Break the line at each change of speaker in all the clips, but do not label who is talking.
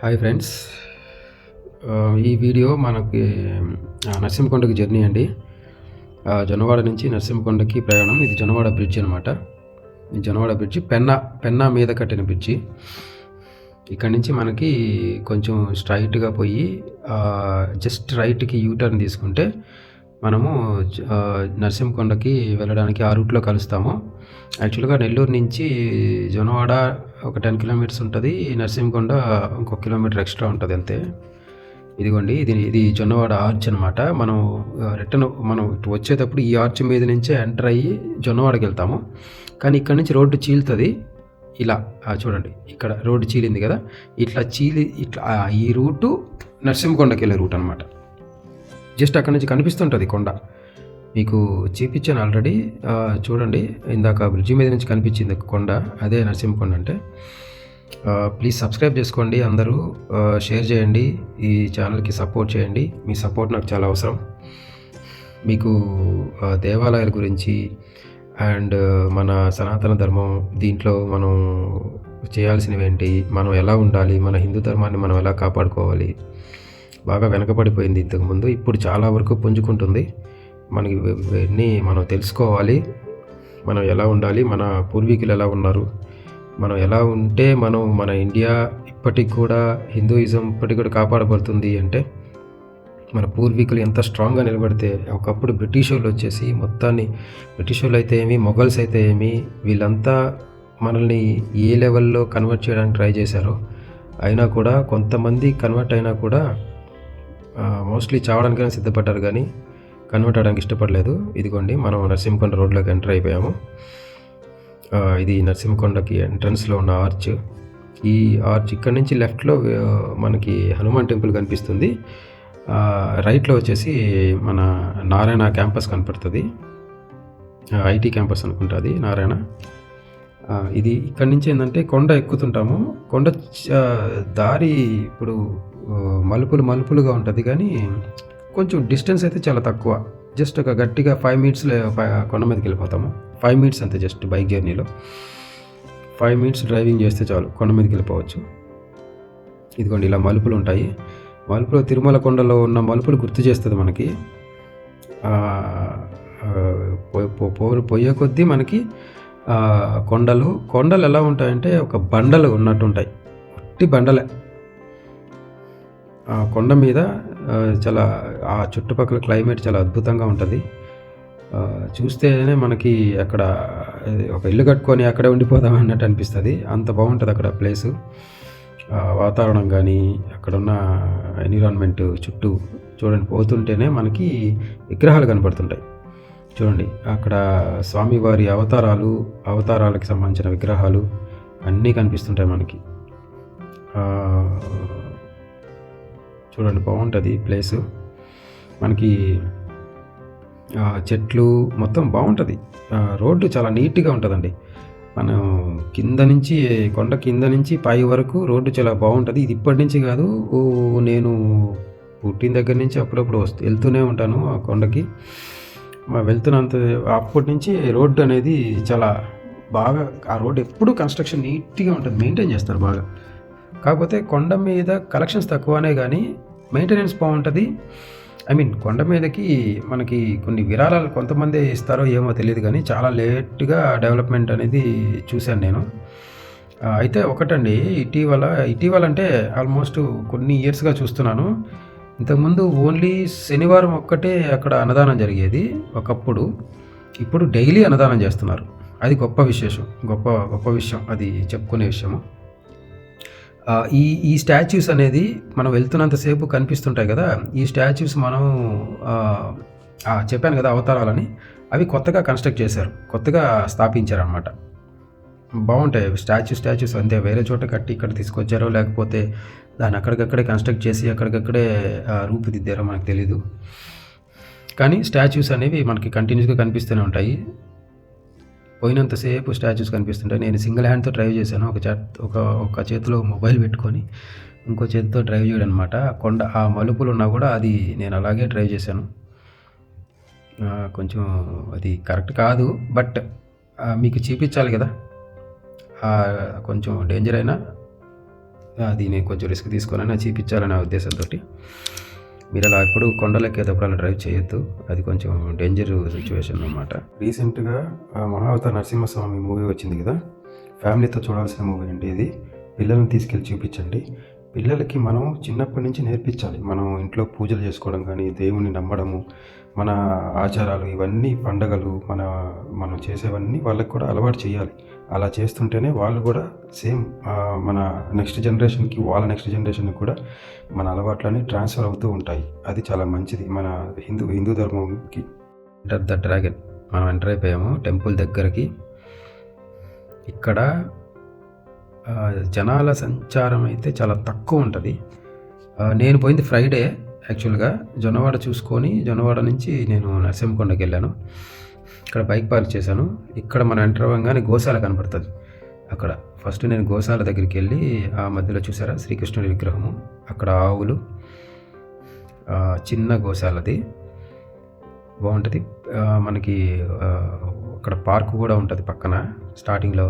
Hi friends ఈ video మనకి నరసింహకొండకి journey అండి. జొన్నవాడ నుంచి నరసింహకొండకి ప్రయాణం. ఇది జొన్నవాడ బ్రిడ్జ్ అనమాట ఈ జొన్నవాడ బ్రిడ్జి. పెన్నా పెన్నా మీద కట్టిన బ్రిడ్జి. ఇక్కడ నుంచి మనకి కొంచెం స్ట్రైట్గా పోయి జస్ట్ రైట్కి యూటర్న్ తీసుకుంటే మనము నరసింహకొండకి వెళ్ళడానికి ఆ రూట్లో కలుస్తాము. యాక్చువల్గా నెల్లూరు నుంచి జొన్నవాడ ఒక టెన్ కిలోమీటర్స్ ఉంటుంది. నరసింహకొండ ఇంకొక కిలోమీటర్ ఎక్స్ట్రా ఉంటుంది అంతే. ఇదిగోండి ఇది ఇది జొన్నవాడ ఆర్చ్ అనమాట మనం రిటర్న్ మనం ఇటు వచ్చేటప్పుడు ఈ ఆర్చ్ మీద నుంచే ఎంటర్ అయ్యి జొన్నవాడకి వెళ్తాము. కానీ ఇక్కడ నుంచి రోడ్డు చీలుతుంది. ఇలా చూడండి ఇక్కడ రోడ్డు చీలింది కదా. ఇట్లా చీలి ఇట్లా ఈ రూటు నరసింహకొండకి వెళ్ళే రూట్ అనమాట జస్ట్ అక్కడ నుంచి కనిపిస్తుంటుంది కొండ. మీకు చూపించాను ఆల్రెడీ. చూడండి ఇందాక బ్రిడ్జి మీద నుంచి కనిపించింది కొండ. అదే నరసింహకొండ అంటే. ప్లీజ్ సబ్స్క్రైబ్ చేసుకోండి అందరూ. షేర్ చేయండి ఈ ఛానల్కి సపోర్ట్ చేయండి. మీ సపోర్ట్ నాకు చాలా అవసరం. మీకు దేవాలయాల గురించి అండ్ మన సనాతన ధర్మం దీంట్లో మనం చేయాల్సినవి ఏంటి మనం ఎలా ఉండాలి మన హిందూ ధర్మాన్ని మనం ఎలా కాపాడుకోవాలి బాగా వెనకబడిపోయింది ఇంతకుముందు. ఇప్పుడు చాలా వరకు పుంజుకుంటుంది. మనకి ఇవన్నీ మనం తెలుసుకోవాలి. మనం ఎలా ఉండాలి? మన పూర్వీకులు ఎలా ఉన్నారు? మనం ఎలా ఉంటే మనం మన ఇండియా ఇప్పటికి కూడా హిందూయిజం ఇప్పటికి కూడా కాపాడబడుతుంది అంటే మన పూర్వీకులు ఎంత స్ట్రాంగ్గా నిలబడితే ఒకప్పుడు బ్రిటిష్ వాళ్ళు వచ్చేసి మొత్తాన్ని బ్రిటిష్ వాళ్ళు అయితే ఏమి మొఘల్స్ అయితే ఏమి వీళ్ళంతా మనల్ని ఏ లెవెల్లో కన్వర్ట్ చేయడానికి ట్రై చేశారో అయినా కూడా కొంతమంది కన్వర్ట్ అయినా కూడా మోస్ట్లీ చావడానికైనా సిద్ధపడ్డారు కానీ కన్వర్ట్ అవడానికి ఇష్టపడలేదు. ఇదిగోండి మనం నరసింహకొండ రోడ్లోకి ఎంటర్ అయిపోయాము. ఇది నరసింహకొండకి ఎంట్రన్స్లో ఉన్న ఆర్చ్ ఈ ఆర్చ్ ఇక్కడ నుంచి లెఫ్ట్లో మనకి హనుమాన్ టెంపుల్ కనిపిస్తుంది. రైట్లో వచ్చేసి మన నారాయణ క్యాంపస్ కనపడుతుంది. ఐటీ క్యాంపస్ అనుకుంటుంది నారాయణ. ఇది ఇక్కడి నుంచి ఏంటంటే కొండ ఎక్కుతుంటాము. కొండ చ- దారి ఇప్పుడు మలుపులు మలుపులుగా ఉంటుంది కానీ కొంచెం డిస్టెన్స్ అయితే చాలా తక్కువ. జస్ట్ ఒక గట్టిగా ఫైవ్ మినిట్స్లో కొండ మీదకి వెళ్ళిపోతాము. ఫైవ్ మినిట్స్ అంతే జస్ట్ బైక్ జర్నీలో. ఫైవ్ మినిట్స్ డ్రైవింగ్ చేస్తే చాలు కొండ మీదకి వెళ్ళిపోవచ్చు. ఇదిగోండి ఇలా మలుపులు ఉంటాయి. మలుపులో తిరుమల కొండలో ఉన్న మలుపులు గుర్తు చేస్తుంది మనకి. పో- పోయే కొద్దీ మనకి కొండలు. కొండలు ఎలా ఉంటాయంటే ఒక బండలు ఉన్నట్టు ఉంటాయి ఒట్టి బండలే. ఆ కొండ మీద చాలా ఆ చుట్టుపక్కల క్లైమేట్ చాలా అద్భుతంగా ఉంటుంది. చూస్తేనే మనకి అక్కడ ఒక ఇల్లు కట్టుకొని అక్కడే ఉండిపోదాం అన్నట్టు అనిపిస్తుంది. అంత బాగుంటుంది అక్కడ ప్లేసు. ఆ, వాతావరణం కానీ అక్కడున్న ఎన్విరాన్మెంట్ చుట్టూ చూడండి పోతుంటేనే మనకి విగ్రహాలు కనపడుతుంటాయి. చూడండి అక్కడ స్వామివారి అవతారాలు అవతారాలకు సంబంధించిన విగ్రహాలు అన్నీ కనిపిస్తుంటాయి మనకి. చూడండి బాగుంటుంది ప్లేసు మనకి చెట్లు మొత్తం బాగుంటుంది. రోడ్డు చాలా నీట్గా ఉంటుందండి. మనం కింద నుంచి కొండ కింద నుంచి పై వరకు రోడ్డు చాలా బాగుంటుంది. ఇది ఇప్పటి నుంచి కాదు నేను పుట్టిన దగ్గర నుంచి అప్పుడప్పుడు వస్తూ వెళ్తూనే ఉంటాను ఆ కొండకి. వెళ్తున్నంత అప్పటి నుంచి రోడ్డు అనేది చాలా బాగా ఆ రోడ్డు ఎప్పుడు కన్స్ట్రక్షన్ నీట్గా ఉంటుంది మెయింటైన్ చేస్తారు బాగా. కాకపోతే కొండ మీద కలెక్షన్స్ తక్కువనే కానీ మెయింటెనెన్స్ బాగుంటుంది. ఐ మీన్ కొండ మీదకి మనకి కొన్ని విరాళాలు కొంతమంది ఇస్తారో ఏమో తెలియదు కానీ చాలా లేట్గా డెవలప్మెంట్ అనేది చూశాను నేను. అయితే ఒకటండి ఇటీవల ఇటీవల అంటే ఆల్మోస్ట్ కొన్ని ఇయర్స్గా చూస్తున్నాను. ఇంతకుముందు ఓన్లీ శనివారం ఒక్కటే అక్కడ అన్నదానం జరిగేది ఒకప్పుడు. ఇప్పుడు డైలీ అన్నదానం చేస్తున్నారు. అది గొప్ప విశేషం. గొప్ప గొప్ప విషయం. అది చెప్పుకునే విషయము. ఈ ఈ స్టాచ్యూస్ అనేది మనం వెళ్తున్నంతసేపు కనిపిస్తుంటాయి కదా. ఈ స్టాచ్యూస్ మనం చెప్పాను కదా అవతారాలని. అవి కొత్తగా కన్స్ట్రక్ట్ చేశారు. కొత్తగా స్థాపించారనమాట బాగుంటాయి స్టాచ్యూ స్టాచ్యూస్ అంతే. వేరే చోట కట్టి ఇక్కడ తీసుకొచ్చారో లేకపోతే దాన్ని అక్కడికక్కడే కన్స్ట్రక్ట్ చేసి అక్కడికక్కడే ఆ, రూపుదిద్దారో మనకు తెలీదు. కానీ స్టాచ్యూస్ అనేవి మనకి కంటిన్యూస్గా కనిపిస్తూనే ఉంటాయి. పోయినంతసేపు స్టాచ్యూస్ కనిపిస్తుంటాయి. నేను సింగిల్ హ్యాండ్తో డ్రైవ్ చేశాను. ఒక చేత ఒక ఒక చేతిలో మొబైల్ పెట్టుకొని ఇంకో చేతితో డ్రైవ్ చేయడం అనమాట కొండ ఆ మలుపులు ఉన్నా కూడా అది నేను అలాగే డ్రైవ్ చేశాను. కొంచెం అది కరెక్ట్ కాదు బట్ మీకు చూపించాలి కదా? కొంచెం డేంజర్ అయినా అది నేను కొంచెం రిస్క్ తీసుకొని చూపించాలనే ఉద్దేశంతో మీరు అలా ఎప్పుడు కొండలెక్కేటప్పుడు అలా డ్రైవ్ చేయొద్దు. అది కొంచెం డేంజర్ సిచ్యువేషన్ అనమాట రీసెంట్గా మహావతార నరసింహస్వామి మూవీ వచ్చింది కదా? ఫ్యామిలీతో చూడాల్సిన మూవీ అండి ఇది. పిల్లల్ని తీసుకెళ్ళి చూపించండి. పిల్లలకి మనం చిన్నప్పటి నుంచి నేర్పించాలి. మనం ఇంట్లో పూజలు చేసుకోవడం కానీ దేవుని నమ్మడము మన ఆచారాలు ఇవన్నీ పండగలు మన మనం చేసేవన్నీ వాళ్ళకి కూడా అలవాటు చేయాలి. అలా చేస్తుంటేనే వాళ్ళు కూడా సేమ్ మన నెక్స్ట్ జనరేషన్కి వాళ్ళ నెక్స్ట్ జనరేషన్కి కూడా మన అలవాట్లన్నీ ట్రాన్స్ఫర్ అవుతూ ఉంటాయి. అది చాలా మంచిది మన హిందూ హిందూ ధర్మంకి. ఎంటర్ ద డ్రాగన్ మనం ఎంటర్ అయిపోయాము. టెంపుల్ దగ్గరకి. ఇక్కడ జనాల సంచారం అయితే చాలా తక్కువ ఉంటుంది. నేను పోయింది ఫ్రైడే యాక్చువల్గా జొన్నవాడ చూసుకొని జొన్నవాడ నుంచి నేను నరసింహకొండకి వెళ్ళాను. ఇక్కడ బైక్ పార్క్ చేశాను. ఇక్కడ మనం ఎంటర్ అవ్వగానే గోశాల కనపడుతుంది. అక్కడ. ఫస్ట్ నేను గోశాల దగ్గరికి వెళ్ళి ఆ మధ్యలో చూసారా? శ్రీకృష్ణుడి విగ్రహము. అక్కడ ఆవులు. చిన్న గోశాలది. బాగుంటుంది. మనకి అక్కడ పార్క్ కూడా ఉంటుంది పక్కన. స్టార్టింగ్లో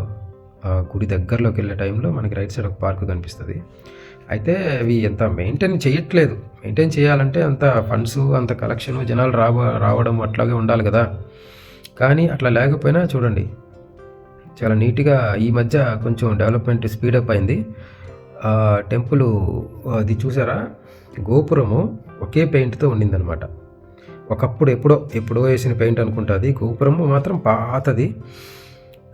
గుడి దగ్గరలోకి వెళ్ళే టైంలో మనకి రైట్ సైడ్ ఒక పార్క్ కనిపిస్తుంది. అయితే అవి ఎంత మెయింటైన్ చేయట్లేదు. మెయింటైన్ చేయాలంటే అంత ఫండ్స్ అంత కలెక్షన్ జనాలు రావ రావడం అట్లాగే ఉండాలి కదా. కానీ అట్లా లేకపోయినా చూడండి చాలా నీట్గా ఈ మధ్య కొంచెం డెవలప్మెంట్ స్పీడప్ అయింది. ఆ, టెంపుల్ అది చూసారా? గోపురము ఒకే పెయింట్తో ఉండిందనమాట ఒకప్పుడు ఎప్పుడో ఎప్పుడో వేసిన పెయింట్ అనుకుంటుంది గోపురము మాత్రం పాతది.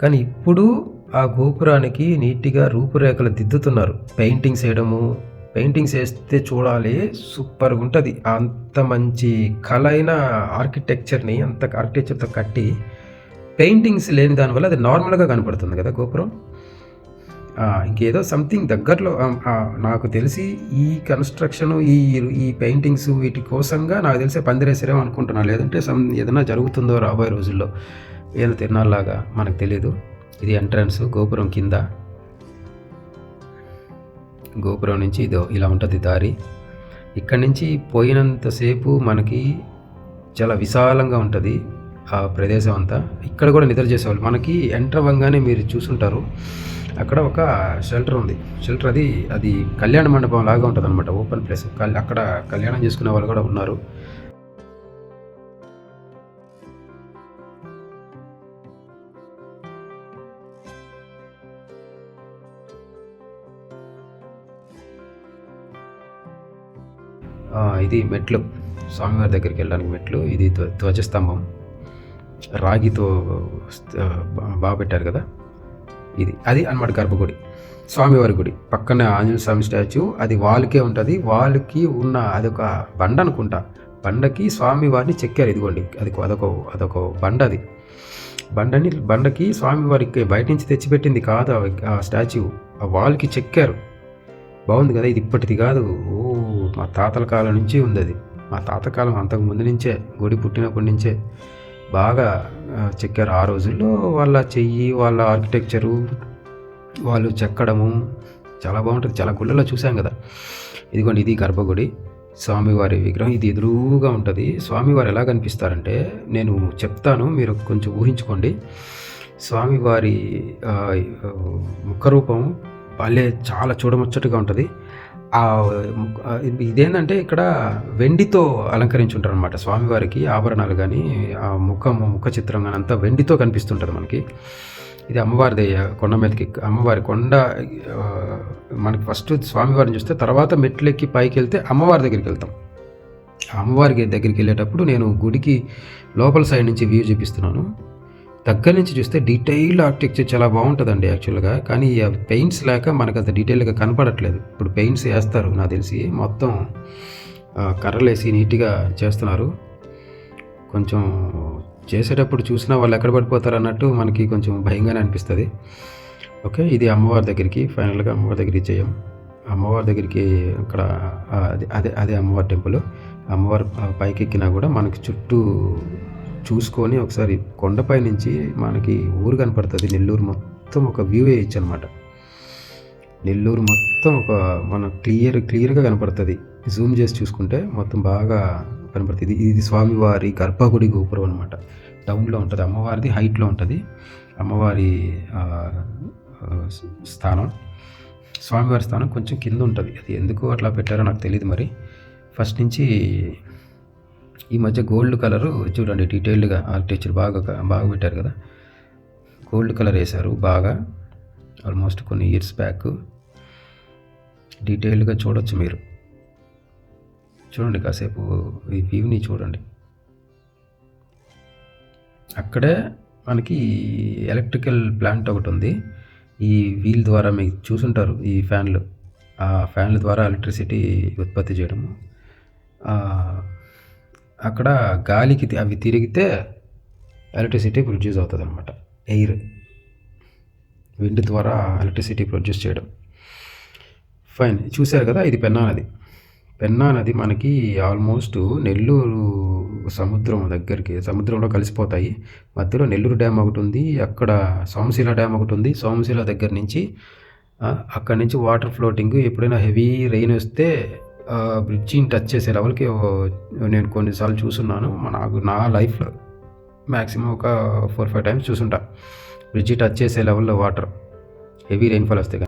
కానీ ఇప్పుడు ఆ గోపురానికి నీట్గా రూపురేఖలు దిద్దుతున్నారు. పెయింటింగ్స్ వేయడము పెయింటింగ్స్ వేస్తే చూడాలి సూపర్గా ఉంటుంది. అంత మంచి కళ అయిన ఆర్కిటెక్చర్ని అంత ఆర్కిటెక్చర్తో కట్టి పెయింటింగ్స్ లేని దానివల్ల అది నార్మల్గా కనపడుతుంది కదా గోపురం. ఇంకేదో సంథింగ్ దగ్గరలో నాకు తెలిసి ఈ కన్స్ట్రక్షన్ ఈ ఈ పెయింటింగ్స్ వీటి కోసంగా నాకు తెలిసే పందిరేసారేమో అనుకుంటున్నాను. లేదంటే సమ్ ఏదైనా జరుగుతుందో రాబోయే రోజుల్లో ఏదో తిరణాల్లాగా మనకు తెలియదు ఇది ఎంట్రన్స్ గోపురం కింద గోపురం నుంచి ఇదో ఇలా ఉంటుంది దారి. ఇక్కడి నుంచి పోయినంతసేపు మనకి చాలా విశాలంగా ఉంటుంది ఆ ప్రదేశం అంతా. ఇక్కడ కూడా నిద్ర చేసేవాళ్ళు. మనకి ఎంటర్ అవ్వగానే మీరు చూసుంటారు. అక్కడ ఒక షెల్టర్ ఉంది. షెల్టర్ అది అది కళ్యాణ మండపం లాగా ఉంటుంది అనమాట ఓపెన్ ప్లేస్. అక్కడ కళ్యాణం చేసుకునే వాళ్ళు కూడా ఉన్నారు. ఇది మెట్లు. స్వామివారి దగ్గరికి వెళ్ళడానికి మెట్లు. ఇది ధ్వజస్తంభం. రాగితో బా- బాగా పెట్టారు కదా? ఇది అది అన్నమాట గర్భగుడి. స్వామివారి గుడి. పక్కన ఆంజనేయ స్వామి స్టాచ్యూ. అది వాళ్ళకే ఉంటుంది. వాళ్ళకి ఉన్న అదొక బండ అనుకుంటా. బండకి స్వామివారిని చెక్కారు. ఇదిగోండి అది అదొక అదొక బండ అది. బండని బండకి స్వామివారికి బయట నుంచి తెచ్చిపెట్టింది కాదు ఆ- ఆ స్టాచ్యూ. ఆ వాల్కి చెక్కారు. బాగుంది కదా? ఇది ఇప్పటిది కాదు. ఓ మా తాతల కాలం నుంచి ఉంది అది మా తాతకాలం అంతకు ముందు నుంచే గుడి పుట్టినప్పటి నుంచే బాగా చెక్కారు. ఆ రోజుల్లో వాళ్ళ చెయ్యి వాళ్ళ ఆర్కిటెక్చరు వాళ్ళు చెక్కడము చాలా బాగుంటుంది. చాలా గుళ్ళలో చూసాం కదా. ఇదిగోండి ఇది గర్భగుడి. స్వామివారి విగ్రహం. ఇది ఎదురుగా ఉంటుంది. స్వామివారు ఎలా కనిపిస్తారంటే నేను చెప్తాను మీరు కొంచెం ఊహించుకోండి. స్వామివారి ముఖరూపం భలే చాలా చూడముచ్చటగా ఉంటుంది. ఇదేంటంటే ఇక్కడ వెండితో అలంకరించి ఉంటారు అనమాట స్వామివారికి ఆభరణాలు కానీ ఆ ముఖం ముఖ చిత్రం కానీ అంతా వెండితో కనిపిస్తుంటుంది మనకి. ఇది అమ్మవారిది కొండ మీదకి అమ్మవారి కొండ మనకి ఫస్ట్ స్వామివారిని చూస్తే తర్వాత మెట్లెక్కి పైకి వెళ్తే అమ్మవారి దగ్గరికి వెళ్తాం. ఆ అమ్మవారికి దగ్గరికి వెళ్ళేటప్పుడు నేను గుడికి లోపల సైడ్ నుంచి వ్యూ చూపిస్తున్నాను. దగ్గర నుంచి చూస్తే డీటెయిల్ ఆర్కిటెక్చర్ చాలా బాగుంటుందండి యాక్చువల్గా కానీ పెయింట్స్ లేక మనకు అంత డీటెయిల్గా కనపడట్లేదు. ఇప్పుడు పెయింట్స్ వేస్తారు నాకు తెలిసి. మొత్తం కర్రలేసి నీట్గా చేస్తున్నారు. కొంచెం చేసేటప్పుడు చూసినా వాళ్ళు ఎక్కడ పడిపోతారు అన్నట్టు మనకి కొంచెం భయంగానే అనిపిస్తుంది. ఓకే ఇది అమ్మవారి దగ్గరికి ఫైనల్గా అమ్మవారి దగ్గరికి చేయం. అమ్మవారి దగ్గరికి అక్కడ అదే అదే అదే అమ్మవారి టెంపుల్. అమ్మవారి పైకి ఎక్కినా కూడా మనకి చుట్టూ చూసుకొని ఒకసారి కొండపై నుంచి మనకి ఊరు కనపడుతుంది. నెల్లూరు మొత్తం ఒక వ్యూ వేయచ్చు అనమాట నెల్లూరు మొత్తం ఒక మన క్లియర్ క్లియర్గా కనపడుతుంది. జూమ్ చేసి చూసుకుంటే మొత్తం బాగా కనపడుతుంది. ఇది స్వామివారి గర్భగుడి గోపురం అనమాట టౌన్లో ఉంటుంది. అమ్మవారిది హైట్లో ఉంటుంది. అమ్మవారి స్థానం. స్వామివారి స్థానం కొంచెం కింద ఉంటుంది. అది ఎందుకు అట్లా పెట్టారో నాకు తెలియదు మరి. ఫస్ట్ నుంచి ఈ మధ్య గోల్డ్ కలరు చూడండి డీటెయిల్డ్గా ఆర్కిటెక్చర్ బాగా బాగా పెట్టారు కదా. గోల్డ్ కలర్ వేశారు బాగా ఆల్మోస్ట్ కొన్ని ఇయర్స్ బ్యాక్. డీటెయిల్డ్గా చూడొచ్చు మీరు. చూడండి కాసేపు ఈ వ్యూని చూడండి. అక్కడే మనకి ఎలక్ట్రికల్ ప్లాంట్ ఒకటి ఉంది. ఈ వీల్ ద్వారా మీకు చూసుంటారు ఈ ఫ్యాన్లు. ఆ ఫ్యాన్ల ద్వారా ఎలక్ట్రిసిటీ ఉత్పత్తి చేయడము. అక్కడ గాలికి అవి తిరిగితే ఎలక్ట్రిసిటీ ప్రొడ్యూస్ అవుతుంది అనమాట ఎయిర్ విండ్ ద్వారా ఎలక్ట్రిసిటీ ప్రొడ్యూస్ చేయడం. ఫైన్ చూశారు కదా ఇది పెన్నా నది. పెన్నా నది మనకి ఆల్మోస్ట్ నెల్లూరు సముద్రం దగ్గరికి సముద్రంలో కలిసిపోతాయి. మధ్యలో నెల్లూరు డ్యామ్ ఒకటి ఉంది అక్కడ సోమశిల డ్యామ్ ఒకటి ఉంది. సోమశిల దగ్గర నుంచి అక్కడి నుంచి వాటర్ ఫ్లోటింగ్ ఎప్పుడైనా హెవీ రెయిన్ వస్తే బ్రిడ్జిని టచ్ చేసే లెవెల్కి నేను కొన్నిసార్లు చూస్తున్నాను నాకు నా లైఫ్లో మ్యాక్సిమం ఒక ఫోర్ ఫైవ్ టైమ్స్ చూసుంటా. బ్రిడ్జి టచ్ చేసే లెవెల్లో వాటర్ హెవీ రెయిన్ఫాల్ వస్తే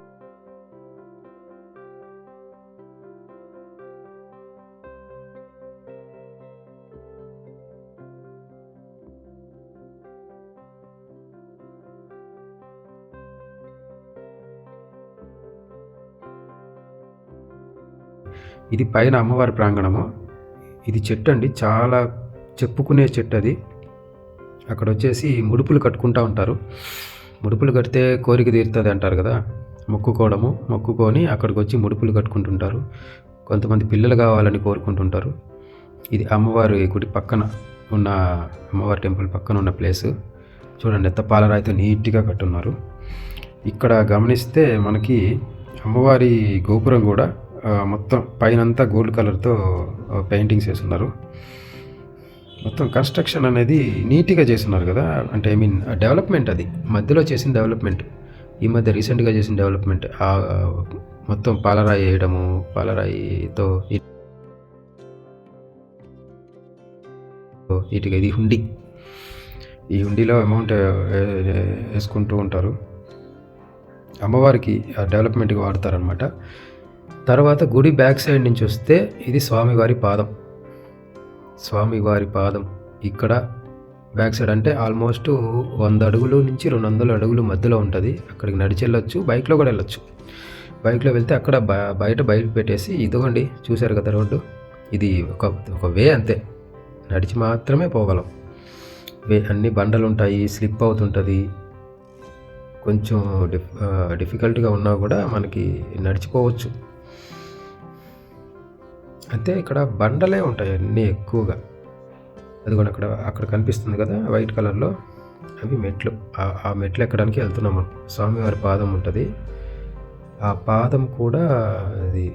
ఇది పైన అమ్మవారి ప్రాంగణము. ఇది చెట్టు అండి. చాలా చెప్పుకునే చెట్టు అది. అక్కడ వచ్చేసి ముడుపులు కట్టుకుంటూ ఉంటారు. ముడుపులు కడితే కోరిక తీరుతుంది అంటారు కదా. మొక్కుకోవడము మొక్కుకొని అక్కడికి వచ్చి ముడుపులు కట్టుకుంటుంటారు. కొంతమంది పిల్లలు కావాలని కోరుకుంటుంటారు. ఇది అమ్మవారి గుడి పక్కన ఉన్న అమ్మవారి టెంపుల్ పక్కన ఉన్న ప్లేస్. చూడండి ఎంత పాలరాయితో నీట్గా కట్టున్నారు. ఇక్కడ గమనిస్తే మనకి అమ్మవారి గోపురం కూడా మొత్తం పైనంతా గోల్డ్ కలర్తో పెయింటింగ్స్ వేస్తున్నారు. మొత్తం కన్స్ట్రక్షన్ అనేది నీట్గా చేస్తున్నారు కదా. అంటే ఐ మీన్ డెవలప్మెంట్ అది. మధ్యలో చేసిన డెవలప్మెంట్. ఈ మధ్య రీసెంట్గా చేసిన డెవలప్మెంట్. మొత్తం పాలరాయి వేయడము పాలరాయితో నీట్గా ఇది హుండీ. ఈ హుండీలో అమౌంట్ వేసుకుంటూ ఉంటారు. అమ్మవారికి ఆ డెవలప్మెంట్కి వాడతారనమాట తర్వాత గుడి బ్యాక్ సైడ్ నుంచి వస్తే ఇది స్వామివారి పాదం. స్వామివారి పాదం ఇక్కడ బ్యాక్ సైడ్ అంటే ఆల్మోస్ట్ వంద అడుగులు నుంచి రెండు వందల అడుగులు మధ్యలో ఉంటుంది. అక్కడికి నడిచి వెళ్ళొచ్చు బైక్లో కూడా వెళ్ళొచ్చు. బైక్లో వెళ్తే అక్కడ బ- బయట పెట్టేసి ఇదిగోండి చూశారు కదా రోడ్డు? ఇది ఒక ఒక వే అంతే. నడిచి మాత్రమే పోగలం. వే అన్ని బండలు ఉంటాయి స్లిప్ అవుతుంటుంది. కొంచెం డిఫ్ డిఫికల్ట్గా ఉన్నా కూడా మనకి నడిచిపోవచ్చు. అయితే ఇక్కడ బండలే ఉంటాయి అన్నీ ఎక్కువగా. అది కూడా అక్కడ అక్కడ కనిపిస్తుంది కదా వైట్ కలర్లో. అవి మెట్లు. ఆ- మెట్లు ఎక్కడానికి వెళ్తున్నాం మనం. స్వామివారి పాదం ఉంటుంది. ఆ పాదం కూడా అది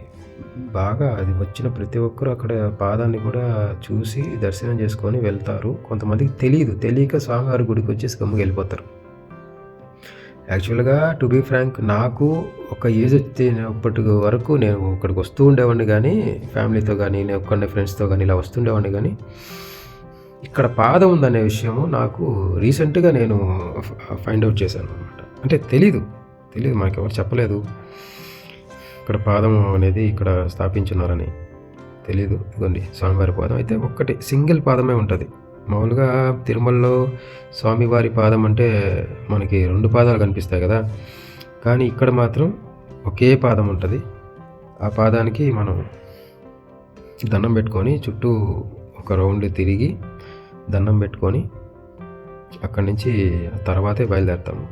బాగా అది వచ్చిన ప్రతి ఒక్కరూ అక్కడ పాదాన్ని కూడా చూసి దర్శనం చేసుకొని వెళ్తారు. కొంతమందికి తెలియదు. తెలియక స్వామివారి గుడికి వచ్చేసి గమ్ముకి వెళ్ళిపోతారు. యాక్చువల్గా టు బీ ఫ్రాంక్ నాకు ఒక ఏజ్ వచ్చేటప్పటి వరకు నేను ఇక్కడికి వస్తూ ఉండేవాడిని కానీ ఫ్యామిలీతో కానీ నేను ఒక్కడిని ఫ్రెండ్స్తో కానీ ఇలా వస్తుండేవాడిని కానీ ఇక్కడ పాదం ఉందనే విషయము నాకు రీసెంట్గా నేను ఫైండ్ అవుట్ చేశాను అనమాట అంటే తెలీదు తెలియదు మనకి ఎవరు చెప్పలేదు. ఇక్కడ పాదం అనేది ఇక్కడ స్థాపించున్నారని తెలీదు. ఇదిగోండి స్వామివారి పాదం. అయితే ఒక్కటి సింగిల్ పాదమే ఉంటుంది. మామూలుగా తిరుమలలో స్వామివారి పాదం అంటే మనకి రెండు పాదాలు కనిపిస్తాయి కదా. కానీ ఇక్కడ మాత్రం ఒకే పాదం ఉంటుంది. ఆ పాదానికి మనం దండం పెట్టుకొని చుట్టూ ఒక రౌండ్ తిరిగి దండం పెట్టుకొని అక్కడి నుంచి తర్వాతే బయలుదేరుతాము.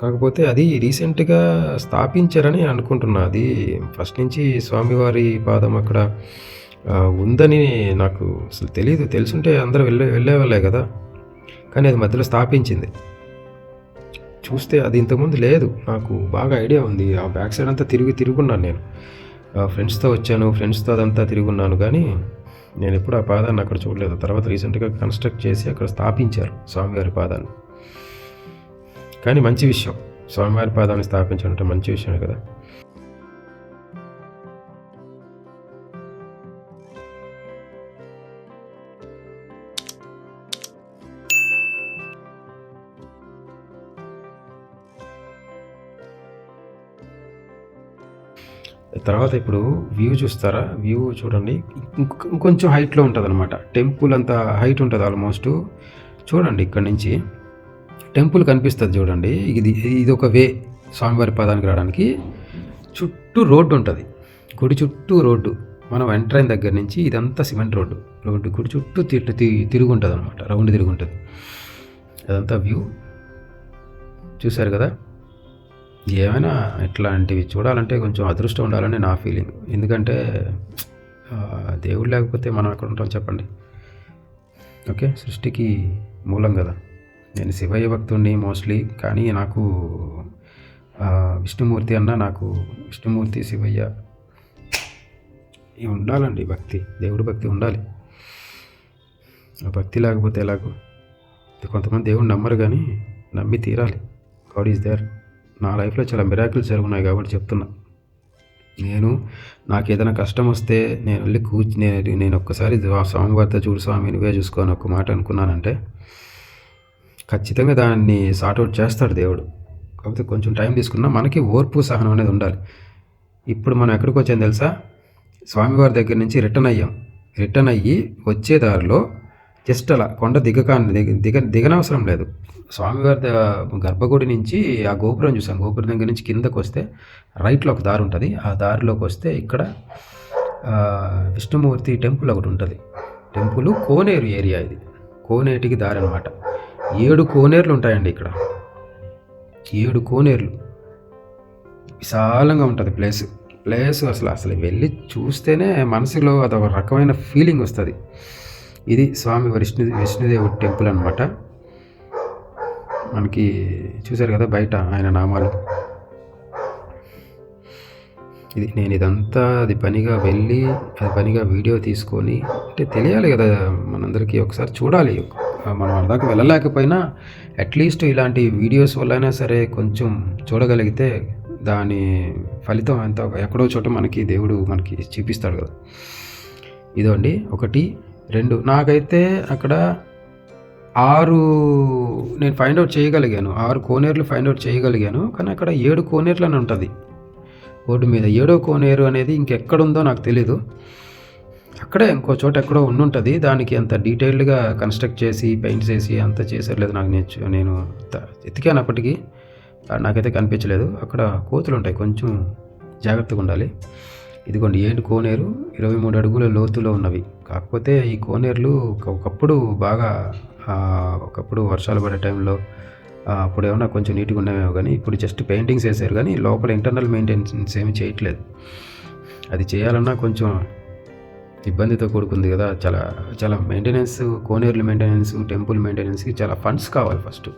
కాకపోతే అది రీసెంట్గా స్థాపించారని అనుకుంటున్నా. అది ఫస్ట్ నుంచి స్వామివారి పాదం అక్కడ ఉందని నాకు అసలు తెలియదు తెలుసుంటే అందరూ వెళ్ళే వెళ్ళేవాళ్ళే కదా. కానీ అది మధ్యలో స్థాపించింది. చూస్తే అది ఇంతకుముందు లేదు. నాకు బాగా ఐడియా ఉంది. ఆ బ్యాక్ సైడ్ అంతా తిరిగి తిరుగున్నాను నేను. ఫ్రెండ్స్తో వచ్చాను. ఫ్రెండ్స్తో అదంతా తిరుగున్నాను. కానీ నేను ఎప్పుడు ఆ పాదాన్ని అక్కడ చూడలేదు. తర్వాత రీసెంట్గా కన్స్ట్రక్ట్ చేసి అక్కడ స్థాపించారు స్వామివారి పాదాన్ని. కానీ మంచి విషయం. స్వామివారి పాదాన్ని స్థాపించడం అంటే మంచి విషయమే కదా. తర్వాత ఇప్పుడు వ్యూ చూస్తారా? వ్యూ చూడండి. ఇంకొంచెం హైట్లో ఉంటుంది అనమాట టెంపుల్ అంత హైట్ ఉంటుంది ఆల్మోస్ట్ చూడండి ఇక్కడ నుంచి. టెంపుల్ కనిపిస్తుంది చూడండి. ఇది ఇది ఒక వే స్వామివారి పదానికి రావడానికి. చుట్టూ రోడ్డు ఉంటుంది. గుడి చుట్టూ రోడ్డు. మనం ఎంటర్ అయిన దగ్గర నుంచి ఇదంతా సిమెంట్ రోడ్డు. రోడ్డు గుడి చుట్టూ తిట్టు తిరుగుంటుంది ఉంటుంది అనమాట రౌండ్ తిరుగుంటుంది అదంతా వ్యూ చూశారు కదా? ఏమైనా ఇట్లాంటివి చూడాలంటే కొంచెం అదృష్టం ఉండాలని నా ఫీలింగ్ ఎందుకంటే దేవుడు లేకపోతే మనం ఎక్కడ ఉంటాం చెప్పండి. ఓకే? సృష్టికి మూలం కదా. నేను శివయ్య భక్తుడిని మోస్ట్లీ కానీ నాకు విష్ణుమూర్తి అన్న నాకు విష్ణుమూర్తి శివయ్య ఉండాలండి భక్తి. దేవుడు భక్తి ఉండాలి. ఆ భక్తి లేకపోతే ఎలాగో? కొంతమంది దేవుడు నమ్మరు కానీ నమ్మి తీరాలి. God is there. నా లైఫ్లో చాలా మిరాకిల్స్ జరుగున్నాయి కాబట్టి చెప్తున్నా. నేను నాకు ఏదైనా కష్టం వస్తే నేను వెళ్ళి కూర్చు నేను నేను ఒక్కసారి స్వామివారితో చూడు స్వామి నువ్వే చూసుకోని ఒక మాట అనుకున్నానంటే ఖచ్చితంగా దాన్ని సార్ట్అవుట్ చేస్తాడు దేవుడు. కాకపోతే కొంచెం టైం తీసుకున్నా మనకి ఓర్పు సహనం అనేది ఉండాలి. ఇప్పుడు మనం ఎక్కడికి వచ్చాం తెలుసా? స్వామివారి దగ్గర నుంచి రిటర్న్ అయ్యాం. రిటర్న్ అయ్యి వచ్చే దారిలో జస్ట్ అలా కొండ దిగక దిగ దిగనవసరం లేదు. స్వామివారి గర్భగుడి నుంచి ఆ గోపురం చూసాం. గోపురం దగ్గర నుంచి కిందకు వస్తే రైట్లో ఒక దారి ఉంటుంది. ఆ దారిలోకి వస్తే ఇక్కడ విష్ణుమూర్తి టెంపుల్ ఒకటి ఉంటుంది. టెంపుల్ కోనేరు ఏరియా ఇది. కోనేటికి దారి అనమాట ఏడు కోనేరులు ఉంటాయండి ఇక్కడ. ఏడు కోనేరులు. విశాలంగా ఉంటుంది ప్లేస్. ప్లేస్ అసలు అసలు వెళ్ళి చూస్తేనే మనసులో అదొక రకమైన ఫీలింగ్ వస్తుంది. ఇది స్వామి విష్ణు విష్ణుదేవుడి టెంపుల్ అనమాట మనకి చూశారు కదా బయట ఆయన నామాలు. ఇది నేను ఇదంతా అది పనిగా వెళ్ళి అది పనిగా వీడియో తీసుకొని అంటే తెలియాలి కదా మనందరికీ ఒకసారి చూడాలి. మనం అదాకా వెళ్ళలేకపోయినా అట్లీస్ట్ ఇలాంటి వీడియోస్ వల్లైనా సరే కొంచెం చూడగలిగితే దాని ఫలితం ఎంత ఎక్కడో చోట మనకి దేవుడు మనకి చూపిస్తాడు కదా. ఇదండి ఒకటి రెండు. నాకైతే అక్కడ ఆరు నేను ఫైండ్ అవుట్ చేయగలిగాను. ఆరు కోనేరులు ఫైండ్ అవుట్ చేయగలిగాను. కానీ అక్కడ ఏడు కోనేరులు అని ఉంటుంది. బోర్డు మీద ఏడో కోనేరు అనేది ఇంకెక్కడుందో నాకు తెలీదు. అక్కడే ఇంకో చోట ఎక్కడో ఉండుంటుంది. దానికి అంత డీటెయిల్డ్గా కన్స్ట్రక్ట్ చేసి పెయింట్ చేసి అంత చేశారు లేదు నాకు నేర్చు నేను ఎతికాను అప్పటికి. నాకైతే కనిపించలేదు. అక్కడ కోతులు ఉంటాయి కొంచెం జాగ్రత్తగా ఉండాలి. ఇదిగోండి ఏంటి కోనేరు? ఇరవై మూడు అడుగుల లోతులో ఉన్నవి. కాకపోతే ఈ కోనేరులు ఒకప్పుడు బాగా ఒకప్పుడు వర్షాలు పడే టైంలో అప్పుడు ఏమన్నా కొంచెం నీట్గా ఉండేవేమో కానీ ఇప్పుడు జస్ట్ పెయింటింగ్స్ వేసారు కానీ లోపల ఇంటర్నల్ మెయింటెనెన్స్ ఏమి చేయట్లేదు. అది చేయాలన్నా కొంచెం ఇబ్బందితో కూడుకుంది కదా. చాలా చాలా మెయింటెనెన్స్ కోనేరుల మెయింటెనెన్స్ టెంపుల్ మెయింటెనెన్స్కి చాలా ఫండ్స్ కావాలి ఫస్ట్.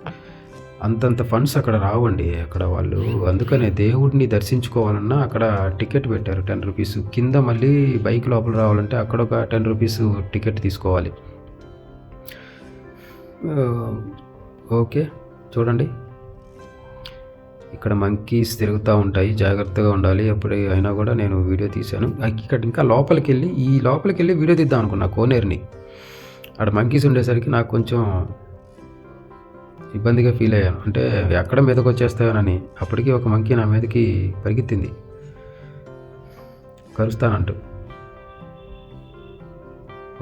అంతంత ఫండ్స్ అక్కడ రావండి అక్కడ వాళ్ళు. అందుకనే దేవుడిని దర్శించుకోవాలన్నా అక్కడ టికెట్ పెట్టారు టెన్ రూపీస్ కింద మళ్ళీ బైక్ లోపల రావాలంటే అక్కడ ఒక టెన్ రూపీస్ టికెట్ తీసుకోవాలి. ఓకే చూడండి. ఇక్కడ మంకీస్ తిరుగుతూ ఉంటాయి జాగ్రత్తగా ఉండాలి. ఎప్పుడు అయినా కూడా నేను వీడియో తీశాను. ఇక్కడ ఇంకా లోపలికి వెళ్ళి ఈ లోపలికి వెళ్ళి వీడియో తీద్దాం అనుకున్నా కోనేరుని. అక్కడ మంకీస్ ఉండేసరికి నాకు కొంచెం ఇబ్బందిగా ఫీల్ అయ్యాను అంటే ఎక్కడ మీదకి వచ్చేస్తాయోనని అప్పటికి ఒక మంకీ నా మీదకి పరిగెత్తింది. కరుస్తానంటూ.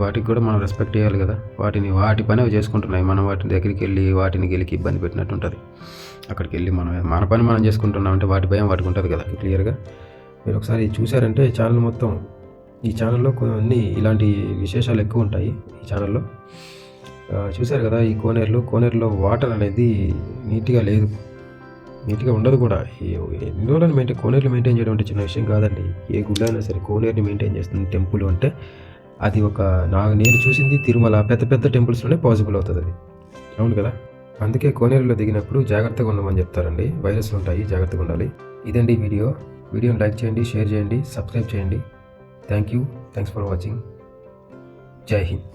వాటికి కూడా మనం రెస్పెక్ట్ చేయాలి కదా. వాటిని వాటి పని అవి చేసుకుంటున్నాయి. మనం వాటి దగ్గరికి వెళ్ళి వాటిని గెలికి ఇబ్బంది పెట్టినట్టు ఉంటుంది. అక్కడికి వెళ్ళి మనం మన పని మనం చేసుకుంటున్నాం అంటే వాటి భయం వాటికి ఉంటుంది కదా. క్లియర్గా? మీరు ఒకసారి చూసారంటే ఛానల్ మొత్తం ఈ ఛానల్లో కొన్ని ఇలాంటి విశేషాలు ఎక్కువ ఉంటాయి ఈ ఛానల్లో. చూశారు కదా ఈ కోనేరులో కోనేరులో వాటర్ అనేది నీట్గా లేదు. నీట్గా ఉండదు కూడా. ఎన్ని రోజులను మెయింటైన్ కోనేరులు మెయింటైన్ చేయడం అంటే చిన్న విషయం కాదండి. ఏ గుడి అయినా సరే కోనేరుని మెయింటైన్ చేస్తుంది టెంపుల్ అంటే అది ఒక నా నేను చూసింది తిరుమల పెద్ద పెద్ద టెంపుల్స్లోనే పాసిబుల్ అవుతుంది అది. అవును కదా? అందుకే కోనేరులో దిగినప్పుడు జాగ్రత్తగా ఉండమని చెప్తారండి. వైరస్లు ఉంటాయి జాగ్రత్తగా ఉండాలి. ఇదండి వీడియో. వీడియోని లైక్ చేయండి షేర్ చేయండి సబ్స్క్రైబ్ చేయండి. Thank you. Thanks for watching. జై హింద్.